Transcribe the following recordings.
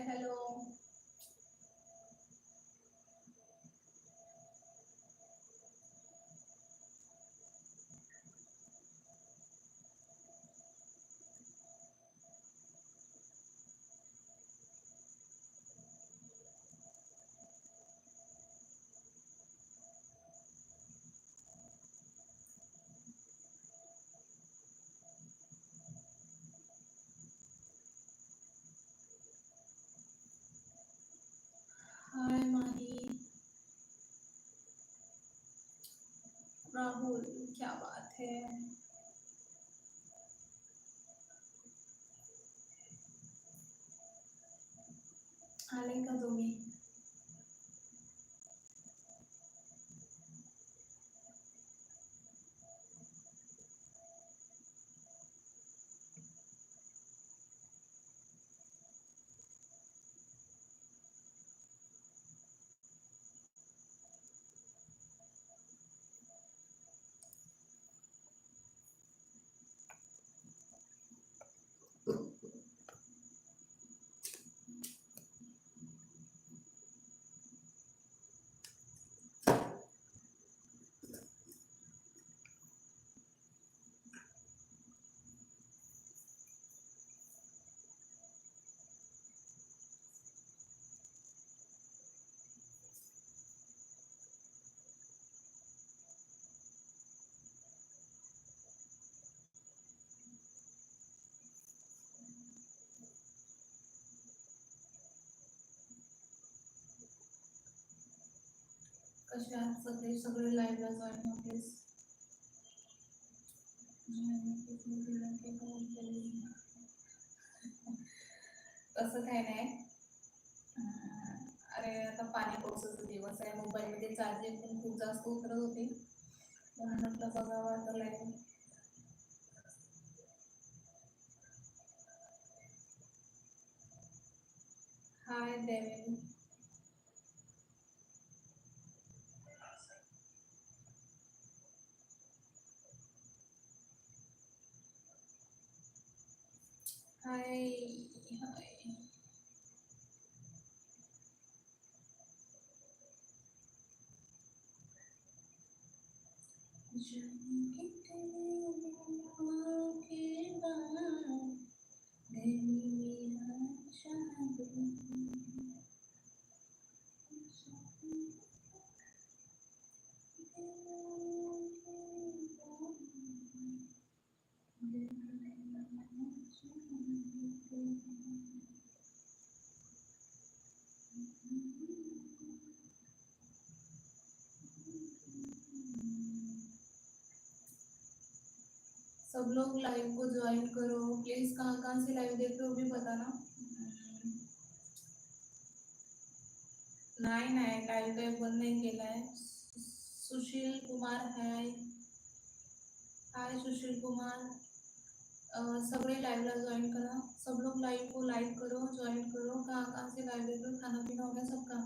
hello Rahul क्या बात है आले का तुम्ही कसे आहात सगळे सगळे लाईव्हला जॉईन होतेस. तसं काय नाही. अरे आता पाणी पावसाचा दिवस आहे. मोबाईलमध्ये चार्जिंग पण खूप जास्त उतरत होती. म्हणून म्हटलं बघावं आता लाईव्ह हाय देवी. लोग लाइव को ज्वाइन करो। प्लीज़ कहाँ कहाँ से लाइव देख रहे हो भी बताना नाही नाही लाईव्ह काही बंद नाही केलाय सुशील कुमार हाय हाय सुशील कुमार। सगळे लाइवला ज्वाइन करा। सब लोग लाइव को लाइक करो ज्वाइन करो। कहाँ कहाँ से लाइव देख रहे हो? खाना पीना हो गया सबका?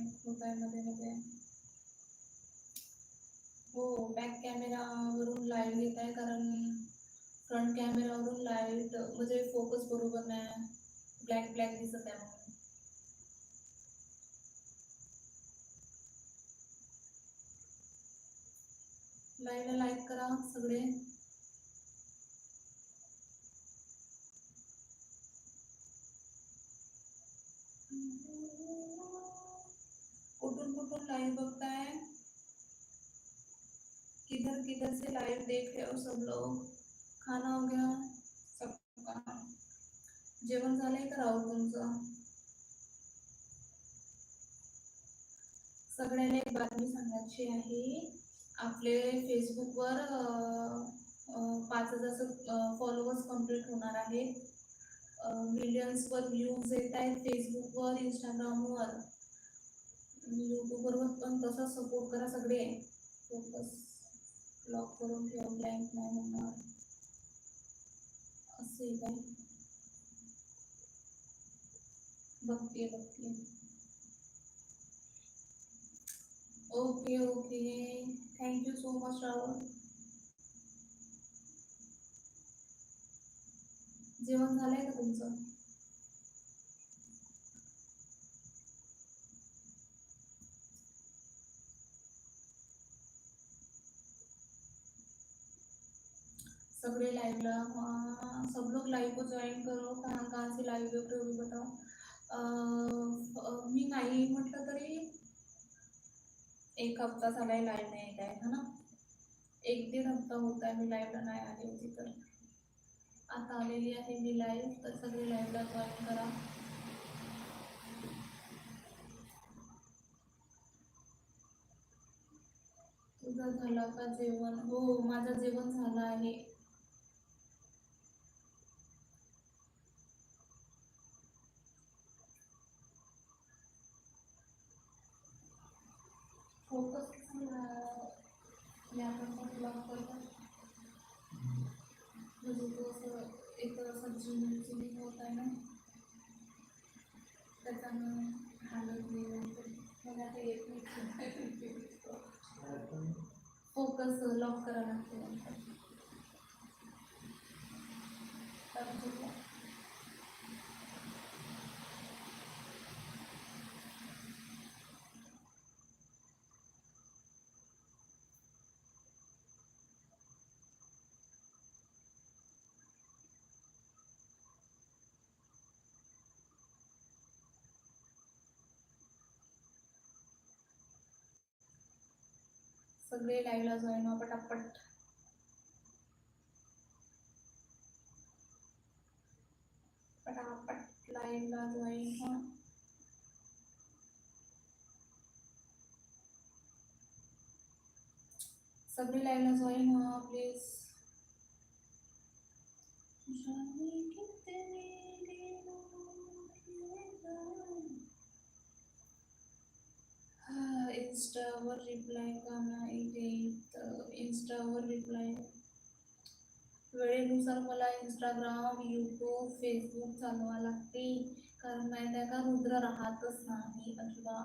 कॅमेरा ब्लँक होत आहे मध्ये मध्ये हो बॅक कॅमेरावरून लाईव्ह घेत आहे कारण फ्रंट कॅमेरावरून लाईट म्हणजे फोकस बरोबर नाही ब्लॅक ब्लॅक दिसत आहे म्हणून लाईव्हला करा सगळे कुठून कुठून लाईव्ह बघताय? किधर किधर से लाइव देख रहे हो सब लोग? खाना हो गया? सबका जेवण झालंय का राहुल तुमचं? सगळ्यांना एक बातमी सांगायची आहे. आपले फेसबुकवर पाच हजार फॉलोअर्स कंप्लीट होणार आहेत. मिलियन्सवर व्ह्यूज येत आहेत फेसबुकवर इंस्टाग्रामवर. यूट्यूबवर पण तसा सपोर्ट करा सगळे. फोकस लॉक करून ठेवा ब्लँक नाही होणार. असे काय? बघते बघते. Okay okay thank you so much Rahul जेवण झालंय का तुमचं? सगळे लाइवला हाँ सब लोग लाइव को ज्वाइन करो. कहाँ कहाँ से लाइव देख रहे हो बताओ मी नाही म्हटलं तरी एक हप्ता झालाय लाईव्ह नाही काय है ना? एक दीड हप्ता होत आहे मी लाईव्हला नाही आली होती तर. आता आलेली आहे मी लाईव्ह तर सगळे लाईव्हला जॉईन करा. तुझं झालं का जेवण? हो माझं जेवण झालं आहे फोकस याकडनं ब्लॉक करतात म्हणजे तो असं एक असं जिम जिम होत आहे ना त्याच्यानं हालत नाही मला आता येत नाही फोकस लॉक करावा लागते. सगळे लाईव्हला जॉईन व्हा पटापट. पटापट लाईव्हला जॉईन व्हा सगळे लाईव्हला जॉईन व्हा प्लीज इन्स्टावर रिप्लाय का नाही देत? इन्स्टावर रिप्लाय वेळेनुसार मला इंस्टाग्राम यूट्यूब फेसबुक चालवा लागते. कारण माहिती आहे का रुद्र राहतच नाही अथवा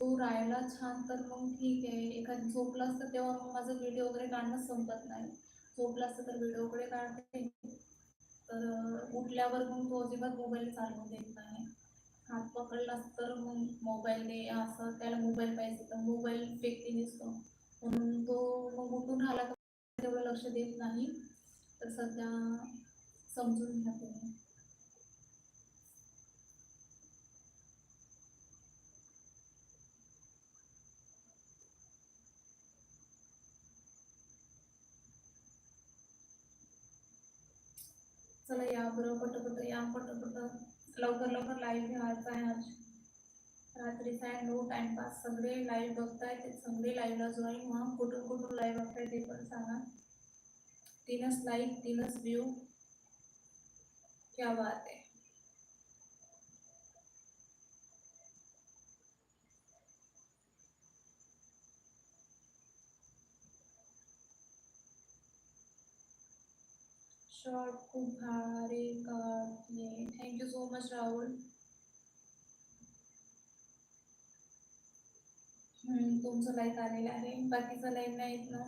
तो राहायला छान तर मग ठीक आहे. एखादी झोपला असतं तेव्हा मग माझं व्हिडिओ वगैरे काढणं संपत नाही. झोपला असतं तर व्हिडिओ वगैरे काढते. तर उठल्यावर मग तो अजिबात मोबाईल चालवू देत नाही. हात पकडलास तर मग मोबाईल दे असं त्याला मोबाईल पाहिजे तर मोबाईल फेकते दिसतो. म्हणून तो मग उठून राहिला तर तेवढं लक्ष देत नाही. तर सध्या समजून घ्या तुम्ही चला या बरं पटपट या पटपट लवकर लवकर लाईव्ह घ्यायचा आहे आज. रात्रीचा आहे नो टाइमपास सगळे लाईव्ह बघताय ते सगळे लाईव्हला जॉईन व्हा. कुठून कुठून लाईव्ह बघताय ते पण सांगा. तीनच लाईक तीनच व्ह्यू क्या बात आहे. शॉर्ट खूप भारी काढले थँक्यू सो मच राहुल. हम्म, तुमचं लाईक आलेलं आहे. बाकीचं लाईक नाही येत ना?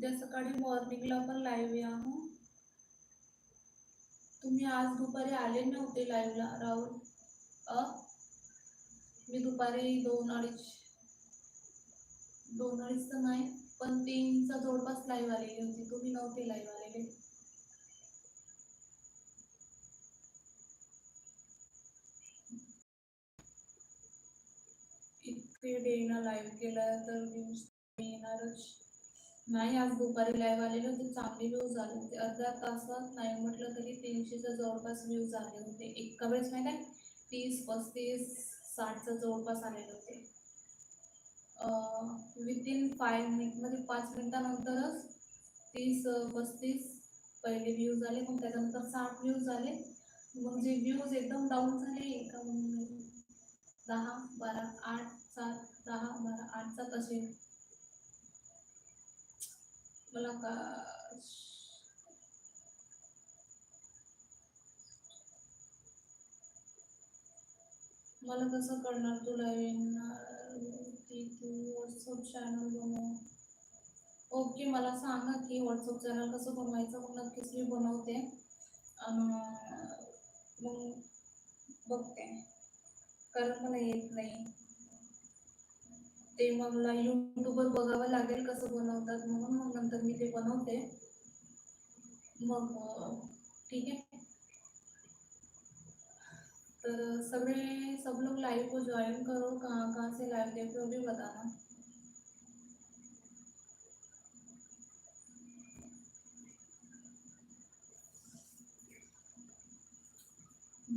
उद्या सकाळी मॉर्निंगला पण लाईव्ह या हो. तुम्ही आज दुपारी आले नव्हते लाईव्हला राहुल. अ? मी दुपारी दोन अडीच दोन अडीच तर नाही पण तीनचा जवळपास लाईव्ह आलेली होती. तुम्ही नव्हते लाईव्ह आलेले. इतके डेना लाईव्ह केला तर न्यूज येणारच. नाही आज दुपारी लाईव्ह आलेले होते चांगले व्ह्यूज आले होते. अर्ध्या तासात नाही म्हटलं तरी तीनशेच्या जवळपास व्ह्यूज आले होते. एका वेळेस माहिती आहे? तीस पस्तीस साठच्या जवळपास आलेले होते. विदिन फाईव्ह म्हणजे पाच मिनिटानंतरच तीस पस्तीस पहिले व्ह्यूज आले मग त्याच्यानंतर साठ व्ह्यूज आले. मग जे व्ह्यूज एकदम डाऊन झाले एका दहा बारा आठ सात दहा बारा आठ सात असे मला का मला कसं कळणार तुला येणार? की तू व्हॉट्सअप चॅनल बनव. ओके मला सांगा की व्हॉट्सअप चॅनल कसं बनवायचं? मग नक्कीच मी बनवते. मग बघते. कारण मला येत नाही. ते मला यूट्यूबवर बघावं लागेल कसं बनवतात म्हणून मग ते बनवते मग ठीक आहे तर सगळे सब लोग लाइव को ज्वाइन करो, कहाँ कहाँ से लाइव देख रहे हो भी बताना।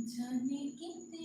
जाने कितने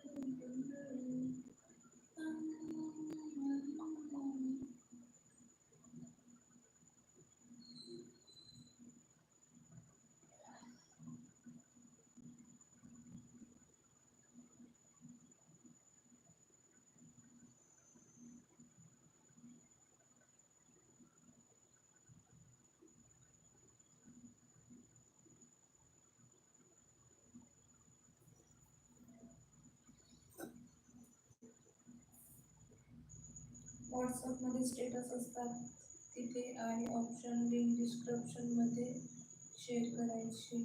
व्हॉट्सअपमध्ये स्टेटस असतात. तिथे आहे ऑप्शन लिंक डिस्क्रिप्शनमध्ये शेअर करायची.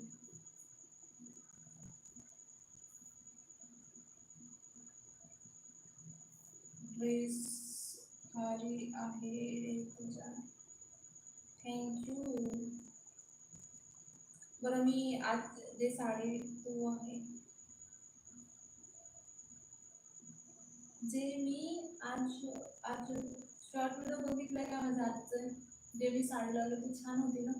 ड्रेस भारी आहे रे तुझा थँक्यू बरं मी आज जे साडी विकतो आहे जे मी आज आज शॉर्ट व्हिडिओ बघितलं का माझं आजचं जे मी साडी लावलं ती छान होती ना?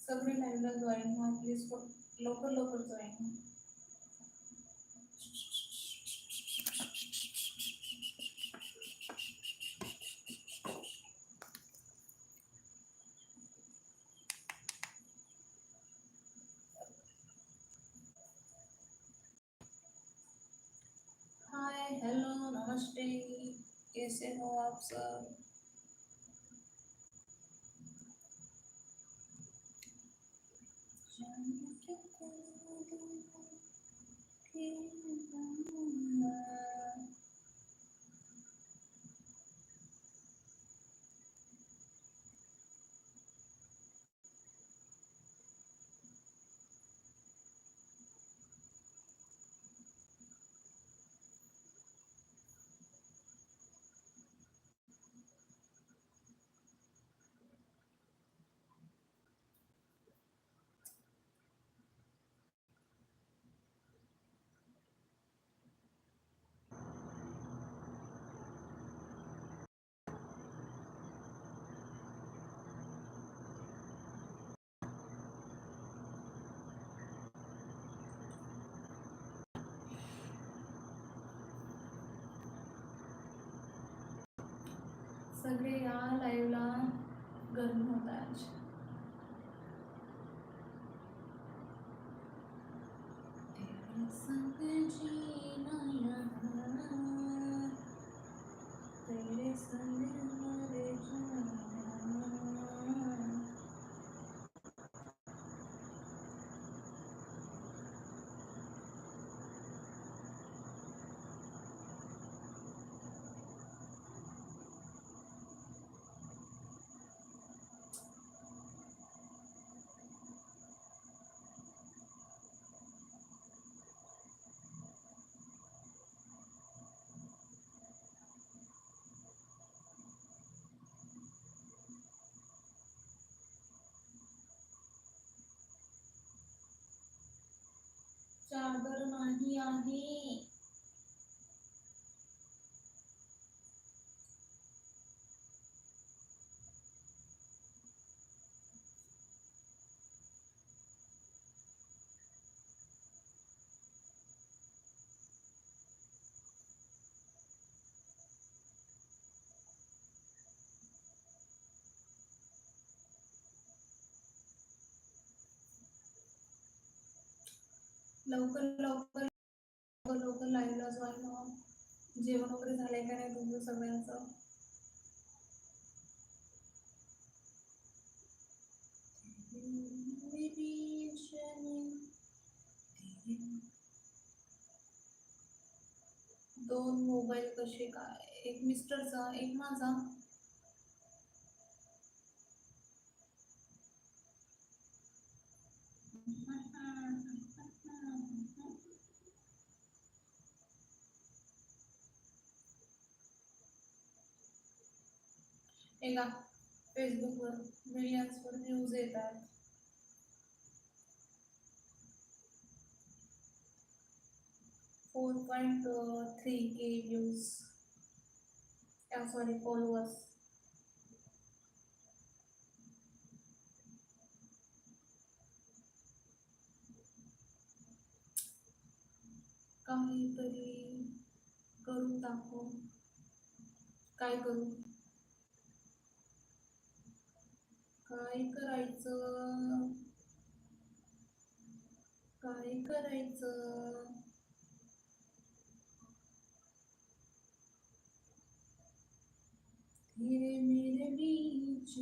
सगळे लाईव्हला जॉईन व्हा प्लीज लवकर लवकर जॉईन व्हा हाय हेलो नमस्ते कैसे हो आप सब सगळे या लाईव्हला गरम होत आहे आज तेरे संग जीना यहाँ, तेरे संग मर जाना आदर नाही आहे. लवकर लवकर लवकर लवकर लाईव्हला जॉईन व्हा. जेवण वगैरे झालंय का नाही तुमचं सगळ्यांचं? दोन मोबाईल कसे काय? एक मिस्टरचा एक माझा. एका फेसबुकवर मिलियन्सवर न्यूज येतात. Four point three K views sorry followers काहीतरी करून दाखव. काय करू? काय करायचं? काय करायचं? तेरे मेरे बीच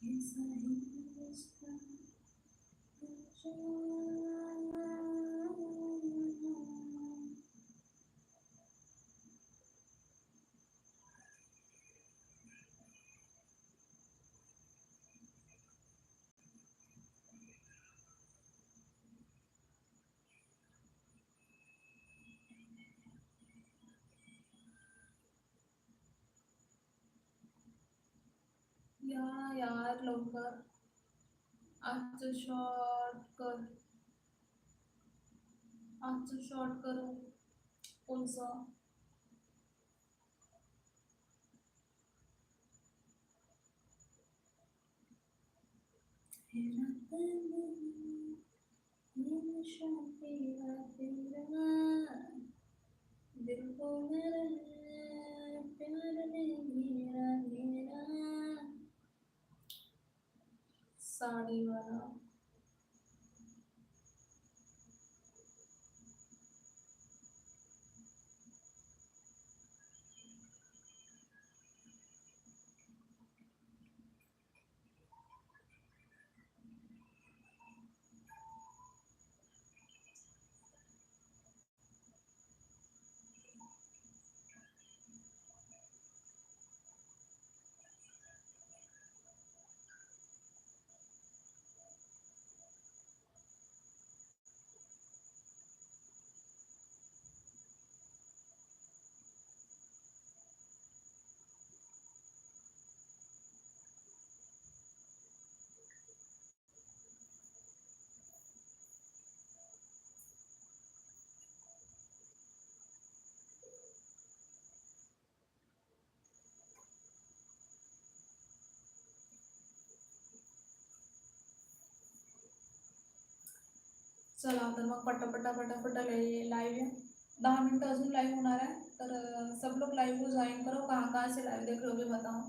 कैसा है लवकर. आजचं शॉर्ट कर. आजचं शॉर्ट करू. कोणचं? दिल को मेरा प्यार नहीं मेरा मेरा चला, तर मग पटापटा पटापटा लाइव दहा मिनट अजून लाइव होणार है तर सब लोग लाइव को ज्वाइन करो. कहाँ कहाँ से लाइव देख लोगे बताओ.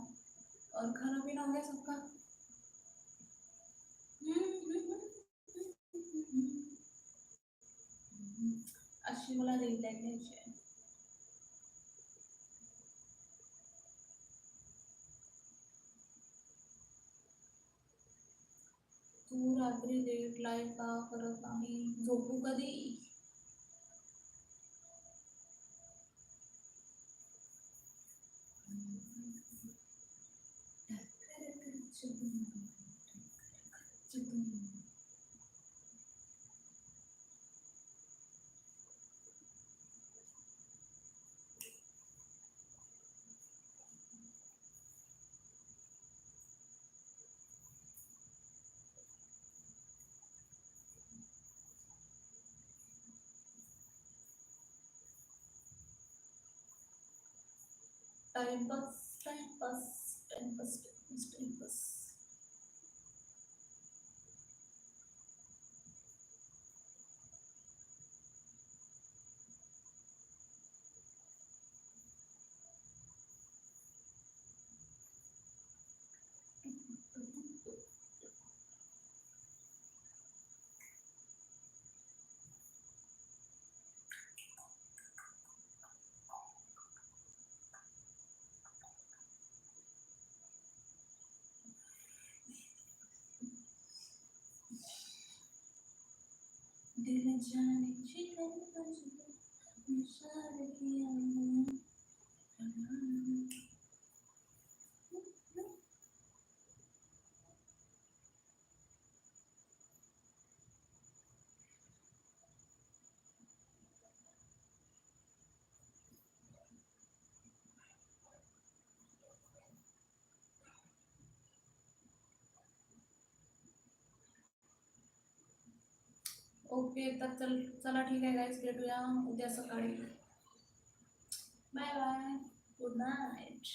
और खाना पीना हो गया सबका? अशी मला रील लाईक रात्री लेट लाइट का करत नाही झोपू कधी? time bus, time bus, time bus, time bus. जाने ओके तर चल चला ठीक आहे गाईज भेटूया उद्या सकाळी. Bye bye good night